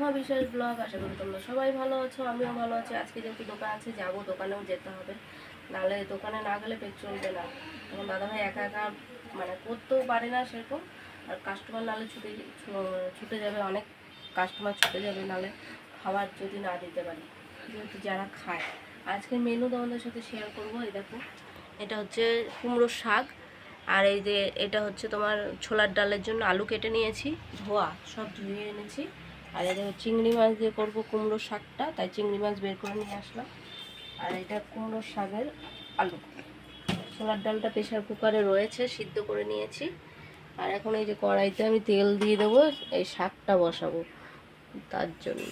Mahabiswas blog, আশা করি তোমরা সবাই ভালো আছো, আমিও ভালো আছি। আজকে যেহেতু দোকান আছে, যাব, দোকানেও যেতে হবে। নাহলে দোকানে না গেলে পেট চলবে না। তখন দাদাভাই একা একা মানে করতেও পারে না সেরকম। আর কাস্টমার নাহলে ছুটে ছুটে যাবে অনেক। কাস্টমার ছুটে যাবে, নাহলে খাবার যদি না দিতে পারি, যেহেতু যারা খায়। আজকের মেনু তোমাদের সাথে শেয়ার করব, এই দেখো। এটা হচ্ছে কুমড়োর শাক। আর এই যে, এটা হচ্ছে তোমার ছোলার ডালের জন্য আলু কেটে নিয়েছি, ধোয়া, সব ধুয়ে এনেছি। আর এই দেখো চিংড়ি মাছ দিয়ে করব কুমড়োর শাকটা তাই চিংড়ি মাছ বের করে নিয়ে আসলাম। আর এটা কুমড়োর শাকের আলু। ছোলার ডালটা প্রেশার কুকারে রয়েছে সিদ্ধ করে নিয়েছি। আর এখন এই যে কড়াইতে আমি তেল দিয়ে দেবো এই শাকটা বসাবো তার জন্য।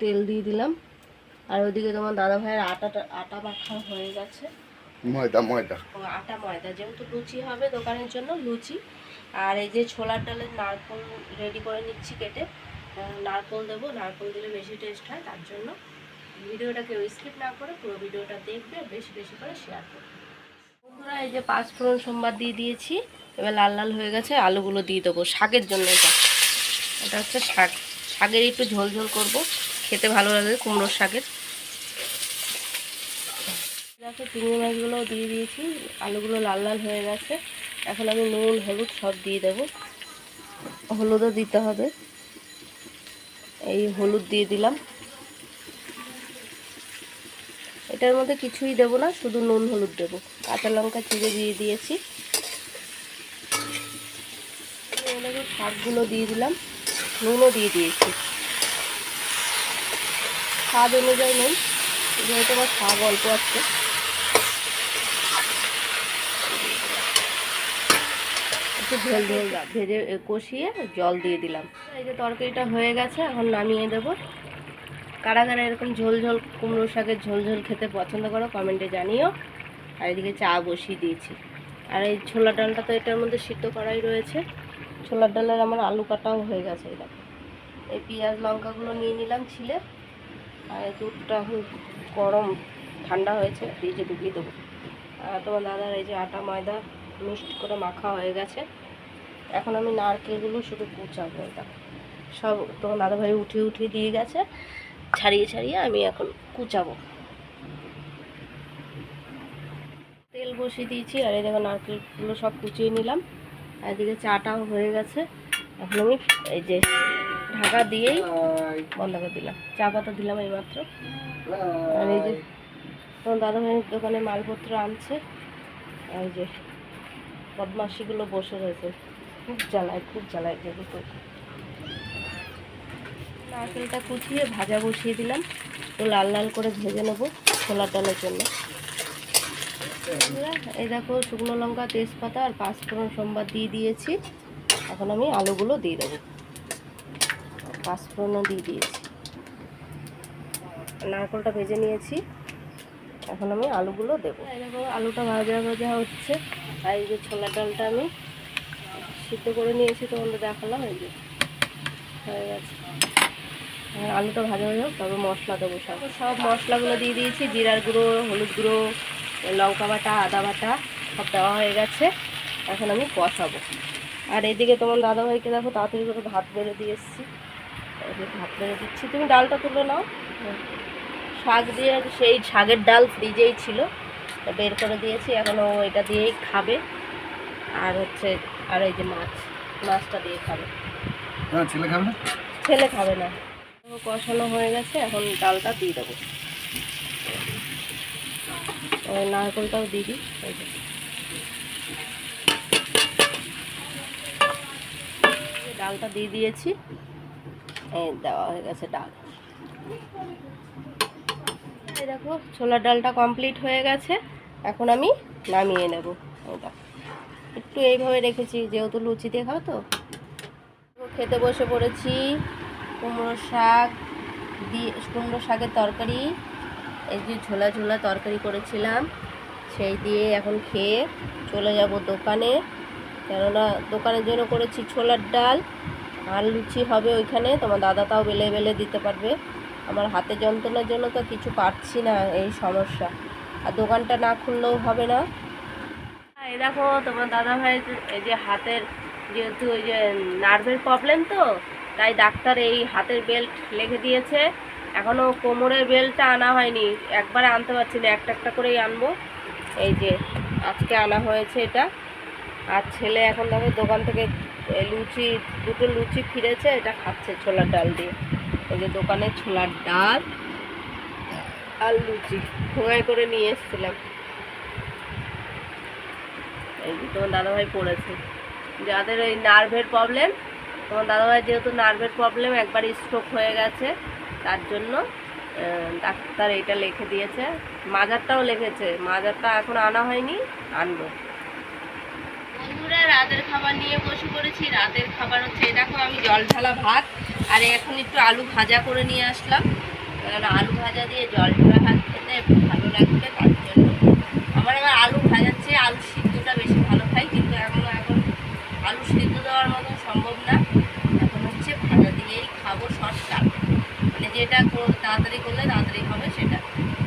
তেল দিয়ে দিলাম। আর ওদিকে তোমার দাদা ভাইয়ের আটাটা আটা মাখা হয়ে গেছে। ময়দা ময়দা। আটা ময়দা। যেহেতু লুচি হবে দোকানের জন্য লুচি আর এই যে ছোলার ডালের নারকল রেডি করে নিচ্ছি কেটে। নারকল দেবো, নারকল দিলে বেশি টেস্ট হয়, তার জন্য ভিডিওটা কেউ স্কিপ না করে পুরো ভিডিওটা দেখবে, বেশি বেশি করে শেয়ার করবে। বন্ধুরা, এই যে পাঁচ ফোড়ন সোমবার দিয়ে দিয়েছি, এবার লাল লাল হয়ে গেছে, আলুগুলো দিয়ে দেবো শাকের জন্য এটা। এটা হচ্ছে শাক। শাকের একটু ঝোল ঝোল করব, খেতে ভালো লাগে কুমড়োর শাকের। চিংড়ি মাছগুলোও দিয়ে দিয়েছি, আলুগুলো লাল লাল হয়ে গেছে। এখন আমি নুন, হলুদ সব দিয়ে দেবো। হলুদও দিতে হবে। এই হলুদ দিয়ে দিলাম। এটার মধ্যে কিছুই দেবো না, শুধু নুন, হলুদ দেবো। কাঁচা লঙ্কা চিড়ে দিয়ে দিয়েছি। শাকগুলো দিয়ে দিলাম। নুনও দিয়ে দিয়েছি। স্বাদ অনুযায়ী নেই, যেহেতু আমার স্বাদ অল্প আছে। একটু ঝোল ঝোল ভেজে কষিয়ে জল দিয়ে দিলাম। এই যে তরকারিটা হয়ে গেছে এখন নামিয়ে দেবো। কারা কারা এরকম ঝোল ঝোল কুমড়ো শাকের ঝোল ঝোল খেতে পছন্দ করো কমেন্টে জানিও। আর এদিকে চা বসিয়ে দিয়েছি। আর এই ছোলা ডালটা তো এটার মধ্যে সিদ্ধ করাই রয়েছে। ছোলার ডালের আমার আলু কাটাও হয়ে গেছে দেখো। এই পেঁয়াজ লঙ্কাগুলো নিয়ে নিলাম ছিলে। আর এই দুধটা গরম ঠান্ডা হয়েছে ফ্রিজে ঢুকিয়ে দেবো। আর তোমার দাদার এই যে আটা ময়দা মিক্সড করে মাখা হয়ে গেছে। এখন আমি নারকেলগুলো শুধু কুচাবো এটা। সব তোমার দাদাভাই উঠিয়ে উঠিয়ে দিয়ে গেছে। ছাড়িয়ে ছাড়িয়ে আমি এখন কুচাবো। তেল বসিয়ে দিয়েছি, আর এই দেখো নারকেলগুলো সব কুচিয়ে নিলাম। আর এদিকে চাটাও হয়ে গেছে। এখন আমি এই যে ঢাকা দিয়েই বন্ধ করে দিলাম। চা পাতা দিলাম এইমাত্র। আর এই যে তোমার দাদা ভাইয়ের দোকানে মালপত্র আনছে। আর এই যে বদমাসিগুলো বসে রয়েছে। খুব জ্বালায় খুব জ্বালায় যেহেতু নারকেলটা কুচিয়ে ভাজা বসিয়ে দিলাম। তো লাল লাল করে ভেজে নেব ছোলার ডালের জন্য। এই দেখো, শুকনো লঙ্কা, তেজপাতা আর পাঁচফোড়ন সোমবার দিয়ে দিয়েছি। এখন আমি আলুগুলো দিয়ে দেবো। পাঁচফোড়নও দিয়ে দিয়েছি। নারকেলটা ভেজে নিয়েছি। এখন আমি আলুগুলো দেবো। আলুটা ভাজা ভাজা হচ্ছে। আর এই যে ছোলার ডালটা আমি সিদ্ধ করে নিয়েছি তোমাদের দেখালাম এই যে হয়ে গেছে। আর আলুটা ভাজা হয়ে হোক তবে মশলা দেবো সব। সব মশলাগুলো দিয়ে দিয়েছি জিরার গুঁড়ো হলুদ গুঁড়ো লঙ্কা বাটা আদা বাটা সব দেওয়া হয়ে গেছে। এখন আমি কষাবো। আর এদিকে তোমার দাদাভাইকে দেখো তাড়াতাড়ি করে ভাত বেড়ে দিয়ে এসেছি। ভাত বেড়ে দিচ্ছি। তুমি ডালটা তুলে নাও। হুম। শাক দিয়ে সেই শাকের ডাল ফ্রিজেই ছিল তা বের করে দিয়েছি এখন ও এটা দিয়েই খাবে। আর হচ্ছে আর এই যে মাছ মাছটা দিয়ে খাবে। ছেলে খাবে না? ছেলে খাবে না। কষানো হয়ে গেছে এখন ডালটা দিয়ে দেবো। নারকেলটাও দিয়ে দিই। ডালটা দিয়ে দিয়েছি দেওয়া হয়ে গেছে ডাল। দেখো, ছোলার ডালটা কমপ্লিট হয়ে গেছে। এখন আমি নামিয়ে নেব। দেখো, একটু এইভাবে রেখেছি, যেহেতু লুচি দিয়ে খাও তো। খেতে বসে পড়েছি, কুমড়ো শাক, দিয়ে কুমড়ো শাকের তরকারি, এই যে ঝোলা ঝোলা তরকারি করেছিলাম, সেই দিয়ে এখন খেয়ে চলে যাব দোকানে। কেননা দোকানের জন্য করেছি ছোলার ডাল, আর লুচি হবে ওইখানে, তোমার দাদা তাও বেলে বেলে দিতে পারবে। আমার হাতে যন্ত্রণার জন্য তো কিছু পারছি না এই সমস্যা। আর দোকানটা না খুললেও হবে না। এই দেখো, তোমার দাদা ভাই এই যে হাতের যেহেতু ওই যে নার্ভের প্রবলেম তো, তাই ডাক্তার এই হাতের বেল্ট লিখে দিয়েছে। এখনও কোমরের বেল্টটা আনা হয়নি। একবারে আনতে পারছি না, একটা একটা করেই আনব। এই যে, আজকে আনা হয়েছে এটা। আর ছেলে এখন দেখো দোকান থেকে লুচি, দুটো লুচি ফিরেছে, এটা খাচ্ছে ছোলার ডাল দিয়ে। এই যে দোকানে ছোলার ডাল আর লুচি। ঠোঙায় করে নিয়ে এসেছিলাম। এই তোমার দাদাভাই পড়েছে। যাদের ওই নার্ভের প্রবলেম তোমার দাদাভাই যেহেতু নার্ভের প্রবলেম একবার স্ট্রোক হয়ে গেছে, তার জন্য ডাক্তার এটা লিখে দিয়েছে। মাজারটাও লিখেছে। মাজারটা এখন আনা হয়নি, আনব। বন্ধুরা, রাতের খাবার নিয়ে বসে পড়েছি। রাতের খাবার হচ্ছে দেখো আমি জল ঢালা ভাত। আর এখন একটু আলু ভাজা করে নিয়ে আসলাম। কারণ আলু ভাজা দিয়ে জল ঢালা ভাত খেতে ভালো লাগবে, তার জন্য। আমার আবার আলু ভাজার চেয়ে আলু সিদ্ধটা বেশি ভালো খাই কিন্তু এখন এখন আলু সিদ্ধ দেওয়ার মতো সম্ভব না। এখন হচ্ছে ভাজা দিয়েই খাব শর্টকাট মানে যেটা তাড়াতাড়ি করলে তাড়াতাড়ি হবে সেটা।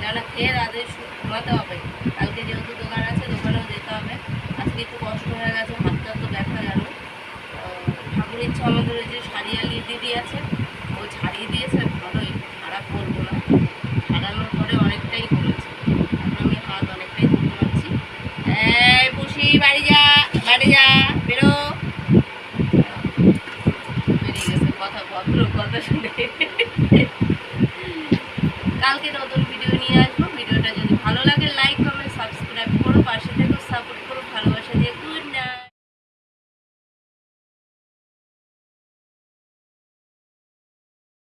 যেন খেয়ে তাড়াতাড়ি ঘুমাতে হবে। কালকে যেহেতু দোকান আছে, দোকানেও যেতে হবে। আজকে একটু কষ্ট হয়ে গেছে, হাতটা তো দেখা গেল। ঠাকুর ইচ্ছা আমাদের আছে ও ছাড়িয়ে দিয়েছে, ভালোই, খারাপ করব না। ছাড়ানোর পরে অনেকটাই কমেছে এখন আমি হাত অনেকটাই ধরতে পারছি। পুষি বাড়ি যা বাড়ি যা, বেরো। বেরিয়ে গেছে, কথা ভদ্র, কথা শুনে। কালকে নতুন ভিডিও নিয়ে আসব। ভিডিওটা যদি ভালো লাগে লাইক